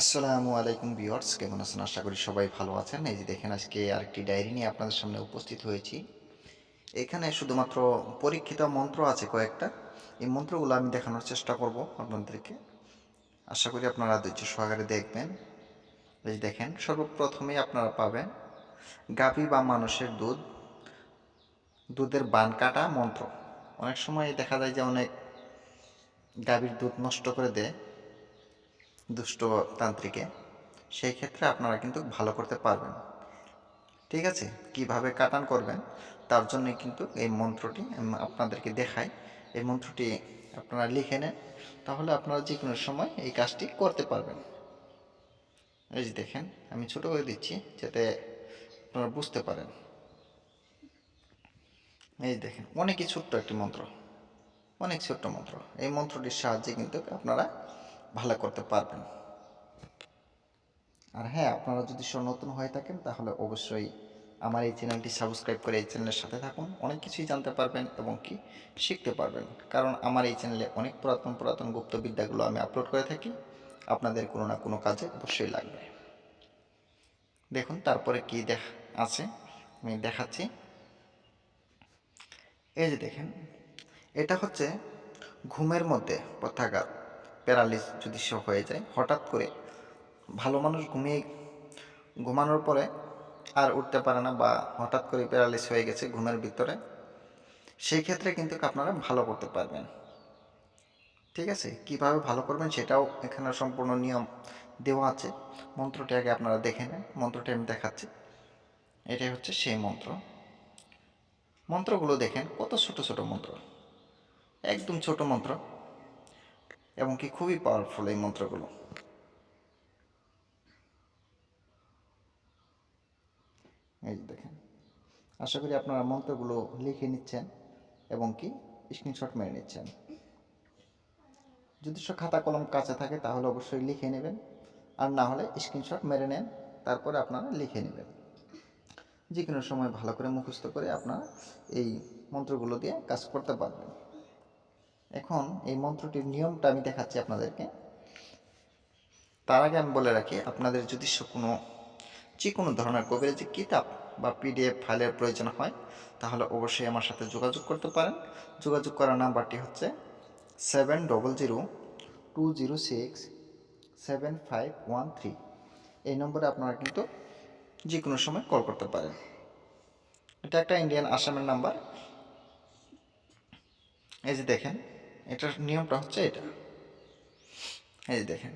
আসসালামু আলাইকুম ভিউয়ার্স, কেমন আছেন? আশা করি সবাই ভালো আছেন। এই যে দেখেন, আজকে আরেকটি ডায়েরি নিয়ে আপনাদের সামনে উপস্থিত হয়েছি। এখানে শুধুমাত্র পরীক্ষিত মন্ত্র আছে কয়েকটা। এই মন্ত্রগুলো আমি দেখানোর চেষ্টা করব আপনাদেরকে। আশা করি আপনারা ধৈর্য সহকারে দেখবেন। এই যে দেখেন, সর্বপ্রথমেই আপনারা পাবেন, গাভী বা মানুষের দুধ, দুধের বান কাটা মন্ত্র। অনেক সময় দেখা যায় যে অনেক গাভীর দুধ নষ্ট করে দেয়। দুষ্ট তান্ত্রিকে, সেই ক্ষেত্রে আপনারা কিন্তু ভালো করতে পারবেন। ঠিক আছে? কীভাবে কাটান করবেন? তার জন্য কিন্তু এই মন্ত্রটি আপনাদেরকে দেখাই। এই মন্ত্রটি আপনারা লিখে নেন, তাহলে আপনারা যে কোনো সময় এই কাজটি করতে পারবেন। এই যে দেখেন, আমি ছোট করে দিচ্ছি যাতে আপনারা বুঝতে পারেন। এই দেখেন, অনেকই ছোট্ট একটি মন্ত্র। অনেক ছোট্ট মন্ত্র। এই মন্ত্রটির সাহায্যে কিন্তু আপনারা ভালো করতে পারবেন। আর হ্যাঁ আপনারা যদি নতুন হয়ে থাকেন, তাহলে অবশ্যই আমার এই চ্যানেলটি সাবস্ক্রাইব করে এই চ্যানেলের সাথে থাকুন। অনেক কিছুই জানতে পারবেন এবং কি শিখতে পারবেন। কারণ আমার এই চ্যানেলে অনেক পুরাতন পুরাতন গুপ্তবিদ্যাগুলো আমি আপলোড করে থাকি। আপনাদের কোনো না কোনো কাজে অবশ্যই লাগবে। দেখুন, তারপরে কি দেখ, আছে? আমি দেখাচ্ছি। এই যে দেখেন, এটা হচ্ছে ঘুমের মধ্যে থাকা প্যারালিস যদি সে হয়ে যায়, হঠাৎ করে ভালো মানুষ ঘুমিয়ে ঘুমানোর পরে আর উঠতে পারে না বা হঠাৎ করে প্যারালিস হয়ে গেছে ঘুমের ভিতরে, সেই ক্ষেত্রে কিন্তু আপনারা ভালো করতে পারবেন। ঠিক আছে? কীভাবে ভালো করবেন সেটাও এখানে সম্পূর্ণ নিয়ম দেওয়া আছে। মন্ত্রটি আগে আপনারা দেখে নেন। মন্ত্রটি আমি দেখাচ্ছি। এটাই হচ্ছে সেই মন্ত্র। মন্ত্রগুলো দেখেন, কত ছোট ছোট মন্ত্র। একদম ছোট মন্ত্র। এবং কি খুবই পাওয়ারফুল এই মন্ত্রগুলো। এই দেখেন, আশা করি আপনারা মন্ত্রগুলো লিখে নিচ্ছেন এবং কি স্ক্রিনশট মেরে নিচ্ছেন। যদি সব খাতা কলম কাছে থাকে তাহলে অবশ্যই লিখে নেবেন, আর না হলে স্ক্রিনশট মেরে নেন, তারপরে আপনারা লিখে নেবেন। যে কোনো সময় ভালো করে মুখস্থ করে আপনারা এই মন্ত্রগুলো দিয়ে কাজ করতে পারবেন। এখন এই মন্ত্রটির নিয়মটা আমি দেখাচ্ছি আপনাদেরকে। তার আগে আমি বলে রাখি, আপনাদের যদি কোনো যে কোনো ধরনের কবিরাজি কিতাব বা পিডিএফ ফাইলের প্রয়োজন হয়, তাহলে অবশ্যই আমার সাথে যোগাযোগ করতে পারেন। যোগাযোগ করার নাম্বারটি হচ্ছে seven double zero two zero six seven five one three এই নম্বরে আপনারা কিন্তু যে কোনো সময় কল করতে পারেন। এটা একটা ইন্ডিয়ান আসামের নাম্বার। এই যে দেখেন এটার নিয়মটা হচ্ছে এটা। এই দেখেন।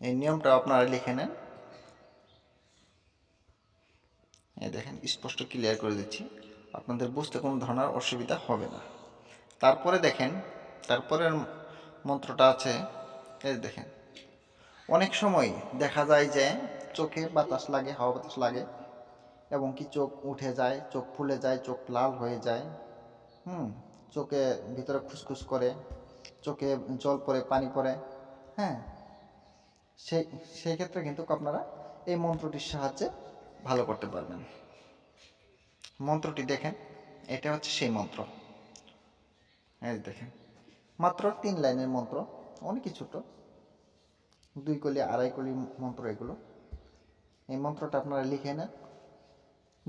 এই নিয়মটা আপনারা লিখে নেন। এই দেখেন, স্পষ্ট ক্লিয়ার করে দিচ্ছি। আপনাদের বুঝতে কোনো ধরনের অসুবিধা হবে না। তারপরে দেখেন, তারপরের মন্ত্রটা আছে, এই দেখেন। অনেক সময় দেখা যায় যে চোখে বাতাস লাগে, হাওয়া বাতাস লাগে এবং কি চোখ উঠে যায়, চোখ ফুলে যায়, চোখ লাল হয়ে যায়। হুম, চোখে ভিতরে খুসখুস করে, চোখে জল পড়ে, পানি পড়ে। হ্যাঁ সেই সেই ক্ষেত্রে কিন্তু আপনারা এই মন্ত্রটির সাহায্যে ভালো করতে পারবেন। মন্ত্রটি দেখেন, এটা হচ্ছে সেই মন্ত্র। এই দেখেন, মাত্র তিন লাইনের মন্ত্র অনেকই ছোট দুই কলি, আড়াই কলি মন্ত্র এগুলো। এই মন্ত্রটা আপনারা লিখে নেন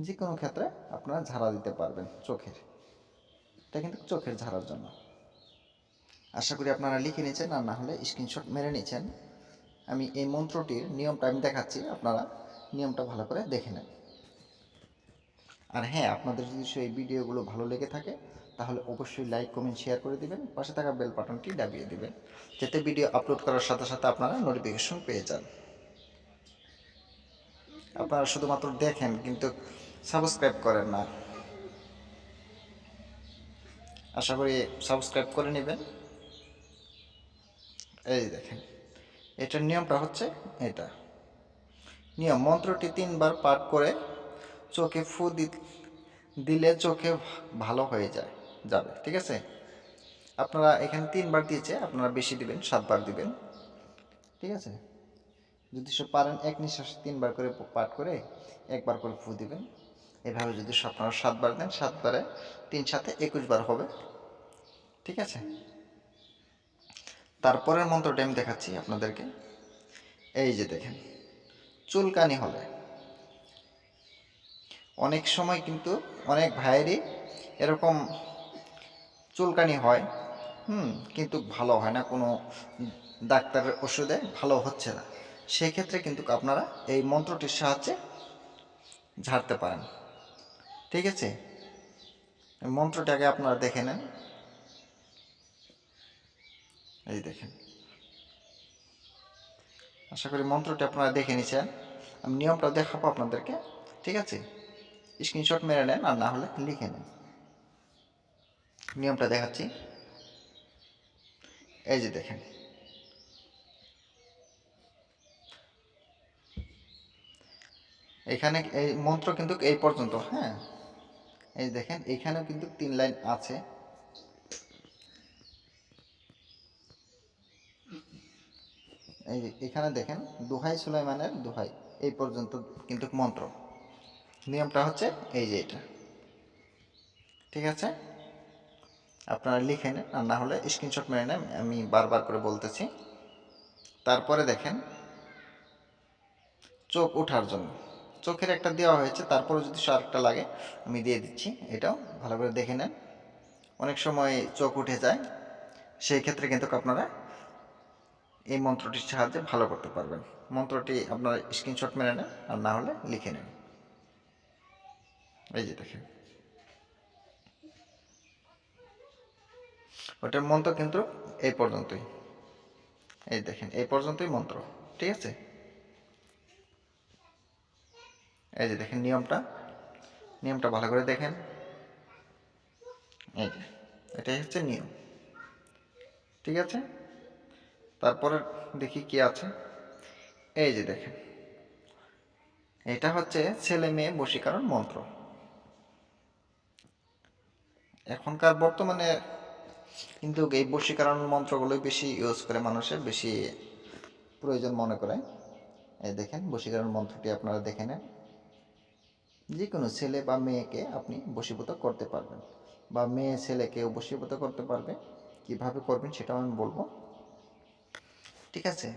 যে কোনো ক্ষেত্রে আপনারা ঝাড়া দিতে পারবেন চোখের। এটা কিন্তু চোখের ঝাড়ার জন্য। আশা করি আপনারা লিখে নিয়েছেন আর না হলে স্ক্রিনশট মেরে নিয়েছেন। আমি এই মন্ত্রটির নিয়মটা আমি দেখাচ্ছি, আপনারা নিয়মটা ভালো করে দেখে নেন। আর হ্যাঁ আপনাদের যদি সেই ভিডিওগুলো ভালো লেগে থাকে, তাহলে অবশ্যই লাইক কমেন্ট শেয়ার করে দিবেন, পাশে থাকা বেল বাটনটি দাবিয়ে দিবেন, যাতে ভিডিও আপলোড করার সাথে সাথে আপনারা নোটিফিকেশন পেয়ে যান। আপনারা শুধুমাত্র দেখেন, কিন্তু সাবস্ক্রাইব করেন না। আশা করি সাবস্ক্রাইব করে নেবেন। এই দেখেন, এটার নিয়মটা হচ্ছে এটা। নিয়ম, মন্ত্রটি তিনবার পাঠ করে চোখে ফু দিলে চোখে ভালো হয়ে যায়, যাবে, ঠিক আছে? আপনারা এখানে তিনবার দিয়েছে, আপনারা বেশি দিবেন, সাতবার দিবেন, ঠিক আছে? যদি সব পারেন, এক নিঃশ্বাসে তিনবার করে পাঠ করে একবার করে ফু দিবেন। এভাবে যদি আপনারা সাতবার দেন, সাতবারে তিন সাথে একুশ বার হবে। ঠিক আছে? তারপরের মন্ত্রটা আমি দেখাচ্ছি আপনাদেরকে। এই যে দেখেন, চুলকানি হলে। অনেক সময় কিন্তু অনেক ভাইয়েরই এরকম চুলকানি হয়। হুম, কিন্তু ভালো হয় না, কোনো ডাক্তারের ওষুধে ভালো হচ্ছে না। সেক্ষেত্রে কিন্তু আপনারা এই মন্ত্রটির সাহায্যে ঝাড়তে পারেন। ঠিক আছে? মন্ত্রটাকে আপনারা দেখে নেন। এই দেখেন। আশা করি মন্ত্রটি আপনারা দেখে নিছেন। আমি নিয়মটা দেখাবো আপনাদেরকে। ঠিক আছে? স্ক্রিনশট মেরে নেন আর না হলে লিখে নেন। নিয়মটা দেখাচ্ছি। এই যে দেখেন। এখানে এই মন্ত্র কিন্তু এই পর্যন্ত হ্যাঁ? এই দেখেন, এখানেও কিন্তু তিন লাইন আছে। এই যে এখানে দেখেন, দোহাই সুলাইমানের দোহাই, এই পর্যন্ত কিন্তু মন্ত্র। নিয়মটা হচ্ছে এই যে এটা। ঠিক আছে? আপনারা লিখে নেন, আর না হলে স্ক্রিনশট মেরে নেন, আমি বারবার করে বলতেছি। তারপরে দেখেন, চোখ ওঠার জন্য। চোখের একটা দেওয়া হয়েছে তারপরে যদি আরেকটা লাগে, আমি দিয়ে দিচ্ছি। এটাও ভালো করে দেখে নেন। অনেক সময় চোখ উঠে যায়, সেই ক্ষেত্রে কিন্তু আপনারা এই মন্ত্রটির সাহায্যে ভালো করতে পারবেন। মন্ত্রটি আপনারা স্ক্রিনশট মেনে নেন, আর না হলে লিখে নেন। এই যে দেখেন। ওটার মন্ত্র কিন্তু এই পর্যন্তই। এই দেখেন, এই পর্যন্তই মন্ত্র, ঠিক আছে? এই যে দেখেন নিয়মটা। নিয়মটা ভালো করে দেখেন। এই যে, এটাই হচ্ছে নিয়ম। ঠিক আছে? তারপরে দেখি কি আছে। এই যে দেখেন। এটা হচ্ছে ছেলে মেয়ে বশীকরণ মন্ত্র। এখনকার বর্তমানে কিন্তু এই বশীকরণ মন্ত্রগুলোই বেশি ইউজ করে মানুষের বেশি প্রয়োজন মনে করে। এই দেখেন, বশীকরণ মন্ত্রটি আপনারা দেখে নেন। যে কোনো ছেলে বা মেয়েকে আপনি বশীভূত করতে পারবেন। বা মেয়ে ছেলেকেও বশীভূত করতে পারবে। কীভাবে করবেন সেটাও আমি বলব। ঠিক আছে?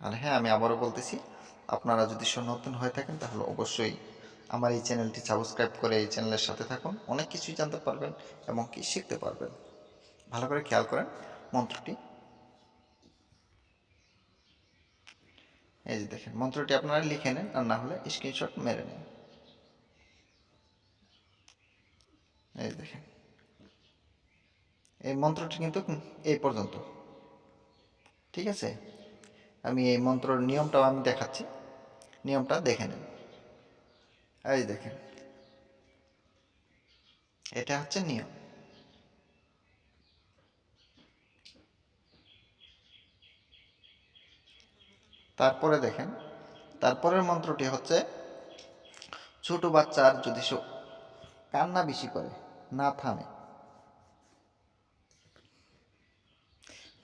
আর হ্যাঁ আমি আবারও বলতেছি, আপনারা যদি নতুন হয়ে থাকেন, তাহলে অবশ্যই আমার এই চ্যানেলটি সাবস্ক্রাইব করে এই চ্যানেলের সাথে থাকুন। অনেক কিছুই জানতে পারবেন এবং কি শিখতে পারবেন। ভালো করে খেয়াল করেন, মন্ত্রটি এই যে দেখেন, মন্ত্রটি আপনারা লিখে নেন আর না হলে স্ক্রিনশট মেরে নেন। এই দেখেন, এই মন্ত্রটি কিন্তু এই পর্যন্ত। ঠিক আছে? আমি এই মন্ত্রর নিয়মটাও আমি দেখাচ্ছি। নিয়মটা দেখে নেন। এই দেখেন, এটা হচ্ছে নিয়ম। তারপরে দেখেন, তারপরের মন্ত্রটি হচ্ছে, ছোট বাচ্চার যদি কান্না বেশি করে, না থামে।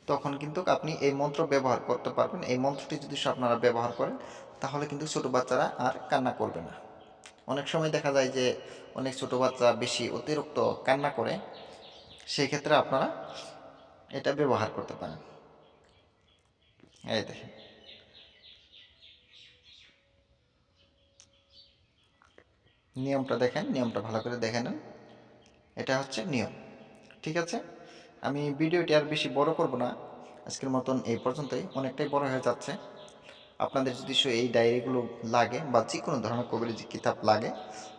তখন কিন্তু আপনি এই মন্ত্র ব্যবহার করতে পারবেন। এই মন্ত্রটি যদি আপনারা ব্যবহার করেন, তাহলে কিন্তু ছোট বাচ্চারা আর কান্না করবে না। অনেক সময় দেখা যায় যে, অনেক ছোট বাচ্চা বেশি অতিরিক্ত কান্না করে, সেই ক্ষেত্রে আপনারা এটা ব্যবহার করতে পারেন। এই দেখেন। নিয়মটা দেখেন, নিয়মটা ভালো করে দেখে নেন। এটা হচ্ছে নিয়ম, ঠিক আছে? আমি ভিডিওটি আর বেশি বড় করব না, আজকের মতন এই পর্যন্তই। অনেকটাই বড় হয়ে যাচ্ছে। আপনাদের যদি এই ডায়েরিগুলো লাগে বা যে কোনো ধরনের কবিরাজি কিতাব লাগে,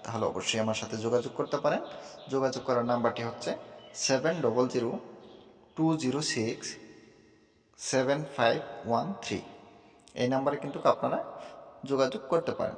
তাহলে অবশ্যই আমার সাথে যোগাযোগ করতে পারেন। যোগাযোগ করার নাম্বারটি হচ্ছে seven double zero two zero six seven five one three. এই নাম্বারে কিন্তু আপনারা যোগাযোগ করতে পারেন।